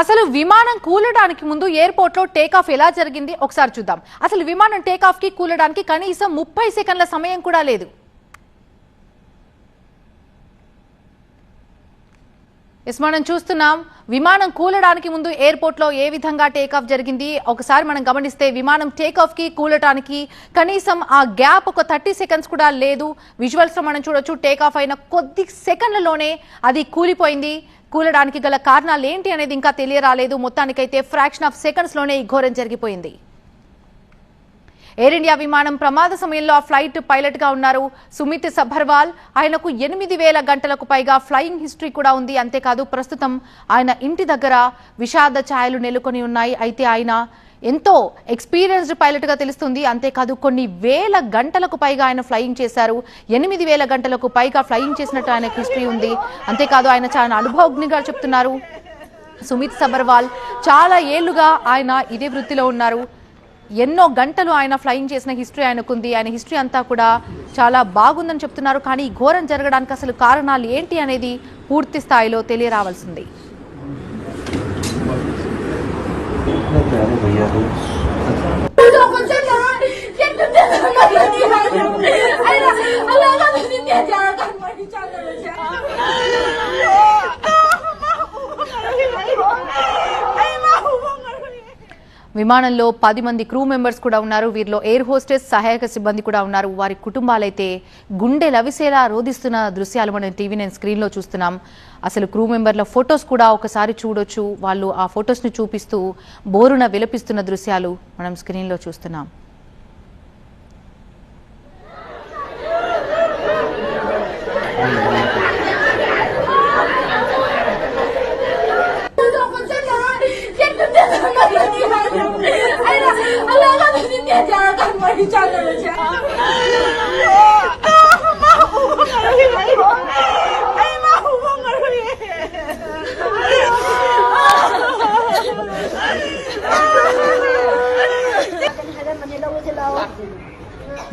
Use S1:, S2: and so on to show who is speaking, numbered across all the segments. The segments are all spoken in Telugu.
S1: అసలు విమానం కూలడానికి ముందు ఎయిర్పోర్ట్లో టేకాఫ్ ఎలా జరిగింది? ఒకసారి చూద్దాం. అసలు విమానం టేకాఫ్కి కూలడానికి కనీసం ముప్పై సెకండ్ల సమయం కూడా లేదు. ఎస్ మనం చూస్తున్నాం విమానం కూలడానికి ముందు ఎయిర్పోర్ట్లో ఏ విధంగా టేక్ ఆఫ్ జరిగింది? ఒకసారి మనం గమనిస్తే విమానం టేక్ ఆఫ్కి కూలటానికి కనీసం ఆ గ్యాప్ ఒక థర్టీ సెకండ్స్ కూడా లేదు. విజువల్స్లో మనం చూడొచ్చు టేక్ ఆఫ్ అయిన కొద్ది సెకండ్లలోనే అది కూలిపోయింది. కూలడానికి గల కారణాలు ఏంటి అనేది ఇంకా తెలియరాలేదు. మొత్తానికైతే ఫ్రాక్షన్ ఆఫ్ సెకండ్స్లోనే ఈ ఘోరం జరిగిపోయింది. ఎయిర్ ఇండియా విమానం ప్రమాద సమయంలో ఆ ఫ్లైట్ పైలట్గా ఉన్నారు. సుమిత్ సభర్వాల్ ఆయనకు ఎనిమిది వేల గంటలకు పైగా ఫ్లయింగ్ హిస్టరీ కూడా ఉంది. అంతేకాదు ప్రస్తుతం ఆయన ఇంటి దగ్గర విషాద ఛాయలు నెలకొని ఉన్నాయి. అయితే ఆయన ఎంతో ఎక్స్పీరియన్స్డ్ పైలట్గా తెలుస్తుంది. అంతేకాదు కొన్ని వేల గంటలకు పైగా ఆయన ఫ్లయింగ్ చేశారు. ఎనిమిది వేల గంటలకు పైగా ఫ్లయింగ్ చేసినట్టు ఆయన హిస్టరీ ఉంది. అంతేకాదు ఆయన చాలా అనుభవజ్ఞిగా చెప్తున్నారు. సుమిత్ సబర్వాల్ చాలా ఏళ్ళుగా ఆయన ఇదే వృత్తిలో ఉన్నారు. ఎన్నో గంటలు ఆయన ఫ్లయింగ్ చేసిన హిస్టరీ ఆయనకుంది ఆయన హిస్టరీ అంతా కూడా చాలా బాగుందని చెప్తున్నారు కానీ ఈ ఘోరం జరగడానికి అసలు కారణాలు ఏంటి అనేది పూర్తి స్థాయిలో తెలియరావాల్సింది విమానంలో పది మంది క్రూ మెంబర్స్ కూడా ఉన్నారు. వీరిలో ఎయిర్ హోస్టెస్ సహాయక సిబ్బంది కూడా ఉన్నారు. వారి కుటుంబాలైతే గుండె లవిసేలా రోధిస్తున్న దృశ్యాలు మనం టీవీ నేను స్క్రీన్లో చూస్తున్నాం. అసలు క్రూ మెంబర్ల ఫొటోస్ కూడా ఒకసారి చూడొచ్చు. వాళ్ళు ఆ ఫొటోస్ని చూపిస్తూ బోరున విలపిస్తున్న దృశ్యాలు మనం స్క్రీన్లో చూస్తున్నాం. 얘기하라고 말이잖아 이제 Thank you.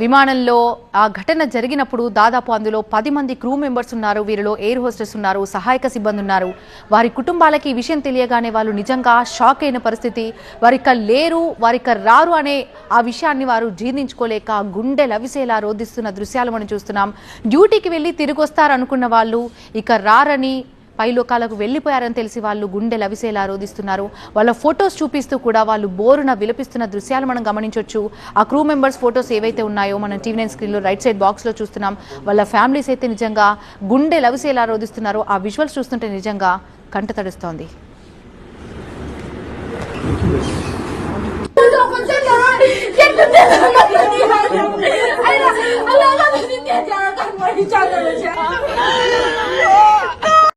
S1: విమానంలో ఆ ఘటన జరిగినప్పుడు దాదాపు అందులో పది మంది క్రూ మెంబర్స్ ఉన్నారు వీరిలో ఎయిర్ హోస్టెస్ ఉన్నారు సహాయక సిబ్బంది ఉన్నారు. వారి కుటుంబాలకి ఈ విషయం తెలియగానే వాళ్ళు నిజంగా షాక్ అయిన పరిస్థితి. వారిక లేరు వారిక రారు అనే ఆ విషయాన్ని వారు జీర్ణించుకోలేక గుండె లవిసేలా రోధిస్తున్న దృశ్యాలు మనం చూస్తున్నాం. డ్యూటీకి వెళ్ళి తిరిగి వస్తారనుకున్న వాళ్ళు ఇక రారని పైలోకాలకు వెళ్ళిపోయారని తెలిసి వాళ్ళు గుండె లవిసేలా రోధిస్తున్నారు. వాళ్ళ ఫొటోస్ చూపిస్తూ కూడా వాళ్ళు బోరున విలపిస్తున్న దృశ్యాలు మనం గమనించవచ్చు ఆ క్రూ మెంబర్స్ ఫొటోస్ ఏవైతే ఉన్నాయో మనం టీవీ నైన్ స్క్రీన్లో రైట్ సైడ్ బాక్స్లో చూస్తున్నాం. వాళ్ళ ఫ్యామిలీస్ అయితే నిజంగా గుండె లవిసేలా రోధిస్తున్నారో. ఆ విజువల్స్ చూస్తుంటే నిజంగా కంట తడుస్తోంది.
S2: Allah